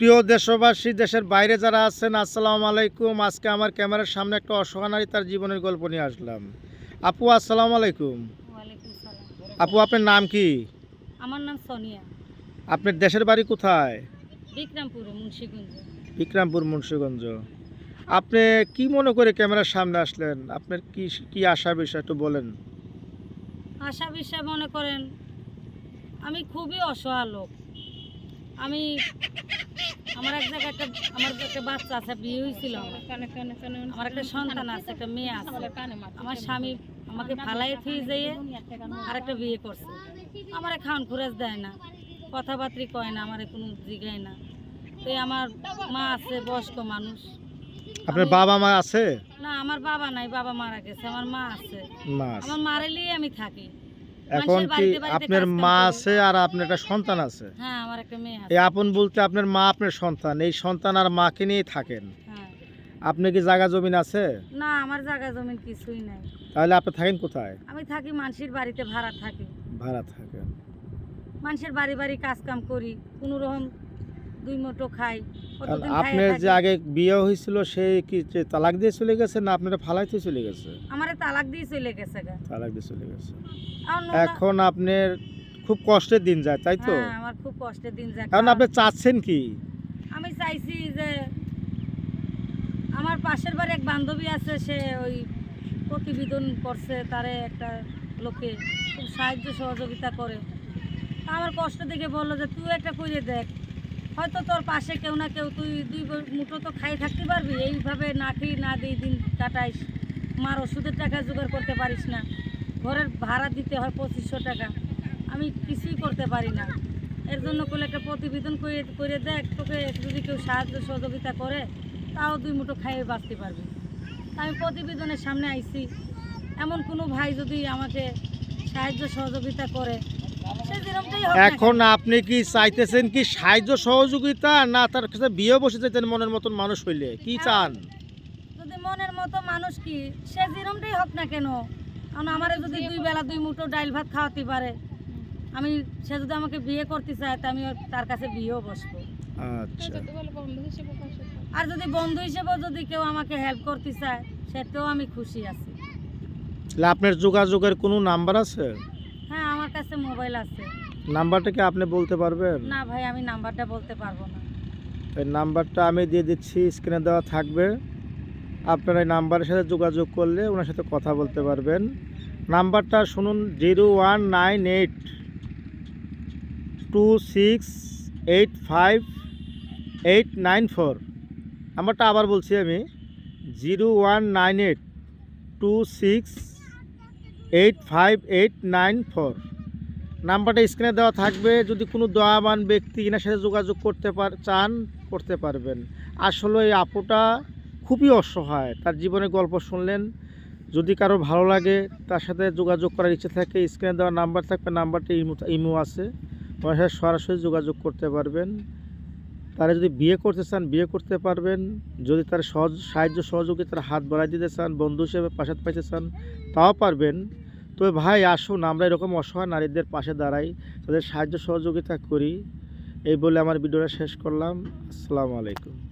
প্রিয় দেশবাসী দেশের বাইরে যারা আছেন আসসালামু আলাইকুম। আজকে আমার ক্যামেরার সামনে একটা অসহায় নারী তার জীবনের গল্প নিয়ে আসলাম। আপু আসসালামু আলাইকুম। আপু আপনার নাম কি? আমার নাম সোনিয়া। আপনার দেশের বাড়ি কোথায়? বিক্রমপুরে মুন্সিগঞ্জ। বিক্রমপুর মুন্সিগঞ্জ। আপনি কি মনে করে ক্যামেরার সামনে আসলেন? আপনার কি কি আশা বিষয় একটু বলেন। আশা বিশ্বাস মনে করেন আমি খুবই অসহায় লোক। আমি আমার এক জায়গায় একটা আমার একটা বাচ্চা আছে বিয়ে হয়েছিল আমার। আমার একটা সন্তান আছে একটা মেয়ে আছে। আমার স্বামী আমাকে ফালাই থুই যেয়ে আর একটা বিয়ে করছে। আমার খাওয়ান খুরাজ দেয় না। কথাবার্তি কয় না আমার কোনো জিগায় না। তো আমার মা আছে বয়স্ক মানুষ। আপনার বাবা মা আছে? না আমার বাবা নাই বাবা মারা গেছে আমার মা আছে। মা আছে। আমার মারেলেই আমি থাকি। এখন কি আপনার মা আছে আর আপনার একটা সন্তান আছে? হ্যাঁ আমার একটা মেয়ে আছে। এই আপন বলতে আপনার মা আপনার সন্তান এই সন্তান আর মাকে নিয়েই থাকেন। হ্যাঁ। আপনি কি জায়গা জমিন আছে? না আমার জায়গা জমিন কিছুই নাই। তাহলে আপনি থাকেন কোথায়? আমি থাকি মানুষের বাড়িতে ভাড়া থাকি। ভাড়া থাকেন মানুষের বাড়ি বাড়ি কাজ কাম করি কোনো রকম দুই মুঠো খাই। আপনার যে আগে বিয়ে হয়েছিল সে কি তালাক দিয়ে চলে গেছে না আপনারা ফালাইতে চলে গেছে? আমারে তালাক দিয়ে চলে গেছে তালাক দিয়ে চলে গেছে। এখন আপনার খুব কষ্টের দিন যায় তাই তো? হ্যাঁ, আমার খুব কষ্টের দিন যায়। এখন আপনি চাচ্ছেন কি? আমি চাইছি যে আমার পাশের বাড়ি এক বান্ধবী আছে সে ওই প্রতিবেদন করছে তারে একটা লোকে খুব সাহায্য সহযোগিতা করে। আমার কষ্ট দেখে বলল যে তুই একটা করে দেখ হয়তো তোর পাশে কেউ না কেউ, তুই দুই মুঠো তো খাই থাকতে পারবি, এইভাবে না খেয়ে না দিয়ে দিন কাটাইস। মার ওষুধের টাকা জোগাড় করতে পারিস না। ঘরের ভাড়া দিতে হয় পঁচিশশো টাকা। আমি কিছুই করতে পারি না। এর জন্য করলে একটা প্রতিবেদন করে করে দেখ, তোকে যদি কেউ সাহায্য সহযোগিতা করে, তাও দুই মুঠো খাইয়ে বাঁচতে পারবি। আমি প্রতিবেদনের সামনে আইছি। এমন কোনো ভাই যদি আমাকে সাহায্য সহযোগিতা করে এখন আপনি কি চাইতেছেন কি সাহায্য সহযোগিতা না তার কাছে বিয়ে বসে যেতেন মনের মতন মানুষ হইলে? কি চান? যদি মনের মতো মানুষ কি সে যেরমটাই হোক না কেন কারণ আমারে যদি দুই বেলা দুই মুঠো ডাইল ভাত খাওয়াতে পারে। আমি সে যদি আমাকে বিয়ে করতে চায় তা আমি তার কাছে বিয়েও বসবো। আচ্ছা। আর যদি বন্ধু হিসেবেও যদি কেউ আমাকে হেল্প করতে চায় সেটাও আমি খুশি আছি। তাহলে আপনার যোগাযোগের কোনো নাম্বার আছে? মোবাইল আছে। নাম্বারটা কি আপনি বলতে পারবেন? না ভাই আমি নাম্বারটা বলতে পারব না। এই নাম্বারটা আমি দিয়ে দিচ্ছি স্ক্রিনে দেওয়া থাকবে। আপনারা এই নাম্বারের সাথে যোগাযোগ করলে ওনার সাথে কথা বলতে পারবেন। নাম্বারটা শুনুন zero one nine eight two six eight five eight nine four. নাম্বারটা আবার বলছি আমি zero one nine eight two six eight five eight nine four. নাম্বারটা স্ক্রিনে দেওয়া থাকবে, যদি কোনো দয়াবান ব্যক্তি কিনা সাথে যোগাযোগ করতে পার, চান, করতে পারবেন। আসলে এই আপুটা খুবই অসহায়, তার জীবনের গল্প শুনলেন। যদি কারও ভালো লাগে, তার সাথে যোগাযোগ করার ইচ্ছে থাকে, স্ক্রিনে দেওয়া নাম্বার থাকবে, নাম্বারটি ইমো ইমো আছে। ওনার সাথে সরাসরি যোগাযোগ করতে পারবেন। তারা যদি বিয়ে করতে চান, বিয়ে করতে পারবেন। যদি তার সহজ, সাহায্য সহযোগিতার হাত বাড়াই দিতে চান, বন্ধু হিসেবে পাশে পাইতে চান, তাও পারবেন। তবে ভাই, আসুন, আমরা এরকম অসহায় নারীদের পাশে দাঁড়াই, তাদের সাহায্য সহযোগিতা করি। এই বলে আমার ভিডিওটা শেষ করলাম। আসসালামু আলাইকুম।